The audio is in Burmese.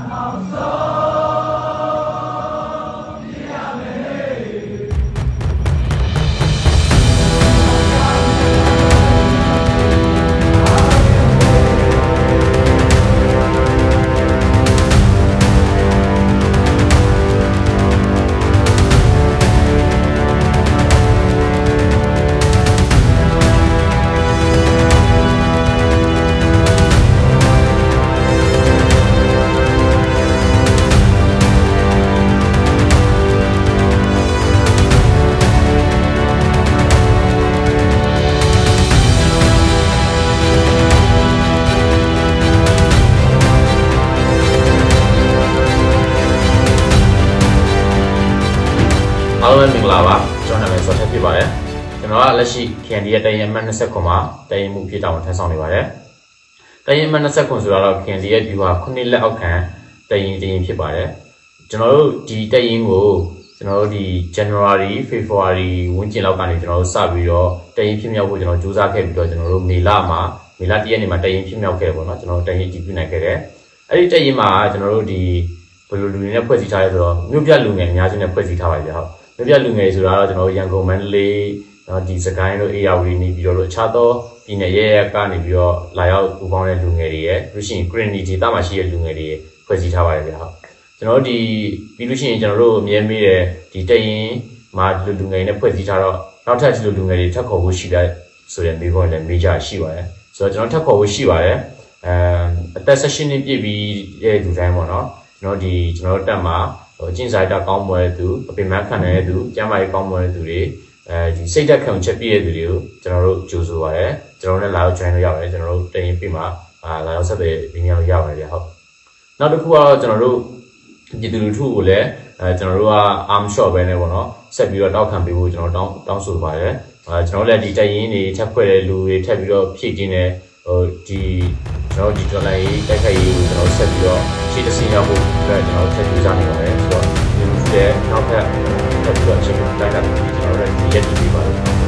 I'm so. လုံးပဲမင်္ဂလာပါကျွန်တော်နာမည်စောထက်ဖြစ်ပါတယ်ကျွန်တော်ကလက်ရှိ KND ရဲ့တရင်အမှတ်29မှာတရင်မှုဖြစ်တောင်းထမ်းဆောင်နေပါတယ်တရင်အမှတ်29ဆိုတာတော့ KND ရဲ့ view ဟာခုနှစ်လက်အောက်ခံတရင်တရင်ဖြစ်ပါတယ်ကျွန်တော်တို့ဒီတရင်ကိုကျွန်တော်တို့ဒီ January February ဝန်းကျင်လောက်ကနေကျွန်တော်တို့စပြီးတော့တရင်ဖြစ်မြောက်ဖို့ကျွန်တော်စူးစမ်းခဲ့ပြီးတော့ကျွန်တော်တို့မေလမှာမေလ1ရက်နေ့မှာတရင်ဖြစ်မြောက်ခဲ့တယ်ပေါ့နော်ကျွန်တော်တို့တရင်ကြည့်ပြနိုင်ခဲ့တယ်အဲ့ဒီတရင်မှာကျွန်တော်တို့ဒီဘယ်လိုလူတွေနဲ့ဖွဲ့စည်းထားလဲဆိုတော့မြို့ပြလူငယ်အများစုနဲ့ဖွဲ့စည်းထားပါပြီဟုတ် မြို့ပြလူငယ်ဆိုတာတော့ကျွန်တော်တို့ရန်ကုန်မန္တလေးနော်ဒီစကိုင်းတို့အေရဝတီနေပြီးတော့လို့အခြားသောပြည်နယ်ရဲရဲကနေပြီးတော့လာရောက်ပူပေါင်းတဲ့လူငယ်တွေရဲ့ပြီးလို့ရှိရင် Greenity ဒေသမှာရှိတဲ့လူငယ်တွေရဲ့ဖွဲ့စည်းထားပါတယ်ဗျဟုတ်ကျွန်တော်တို့ဒီပြီးလို့ရှိရင်ကျွန်တော်တို့အမြဲမေးတဲ့ဒီတရင်မှာလူလူငယ်တွေနဲ့ဖွဲ့စည်းထားတော့နောက်ထပ်ဒီလူလူငယ်တွေထပ်ခေါ်ဖို့ရှိတယ်ဆိုတဲ့မိဘလည်းမေးကြရှိပါတယ်ဆိုတော့ကျွန်တော်ထပ်ခေါ်ဖို့ရှိပါတယ်အဲအသက်16နှစ်ပြည့်ပြီးတဲ့လူတိုင်းပေါ့နော်ကျွန်တော်ဒီကျွန်တော်တို့တက်မှာ ဟိုအကျင့်စာရိတ္တကောင်းမွယ်တဲ့သူအပင်မခံနေတဲ့သူကျမ်းမာရေးကောင်းမွယ်တဲ့သူတွေအဲဒီစိတ်ဓာတ်ခံချက်ပြည့်တဲ့သူတွေကိုကျွန်တော်တို့ကြိုဆိုပါရစေကျွန်တော်တို့လည်းလာရောက် join လို့ရတယ်ကျွန်တော်တို့တင်ရင်ပြမှာအာလာရောက်ဆက်သွယ်ဒီနေရာကိုရပါတယ်ဗျဟုတ်နောက်တစ်ခုကတော့ကျွန်တော်တို့ပြည်သူလူထုကိုလည်းအဲကျွန်တော်တို့က arm shot ပဲနေပေါ့နော်ဆက်ပြီးတော့တောက်ခံပေးဖို့ကျွန်တော်တောင်းတောင်းဆိုပါတယ်အဲကျွန်တော်လည်းဒီတက်ရင်တွေထပ်ဖွဲ့တဲ့လူတွေထပ်ပြီးတော့ဖြည့်တင်းတဲ့ဟိုဒီကျွန်တော်ဒီ dollar ရေးတိုက်ခိုက်ရေးကိုကျွန်တော်ဆက်ပြီးတော့ ရှေ့တစ်ဆင်းရောက်ဖို့အတွက်ကျွန်တော်ထပ်ကြိုးစားနေပါတယ်ဆိုတော့ဒီလိုတဲ့နောက်ထပ်ထပ်ပြီးတော့အချိန်တိုင်းတာပြီးကျွန်တော်လည်းဒီရက်တည်ပြီးပါလို့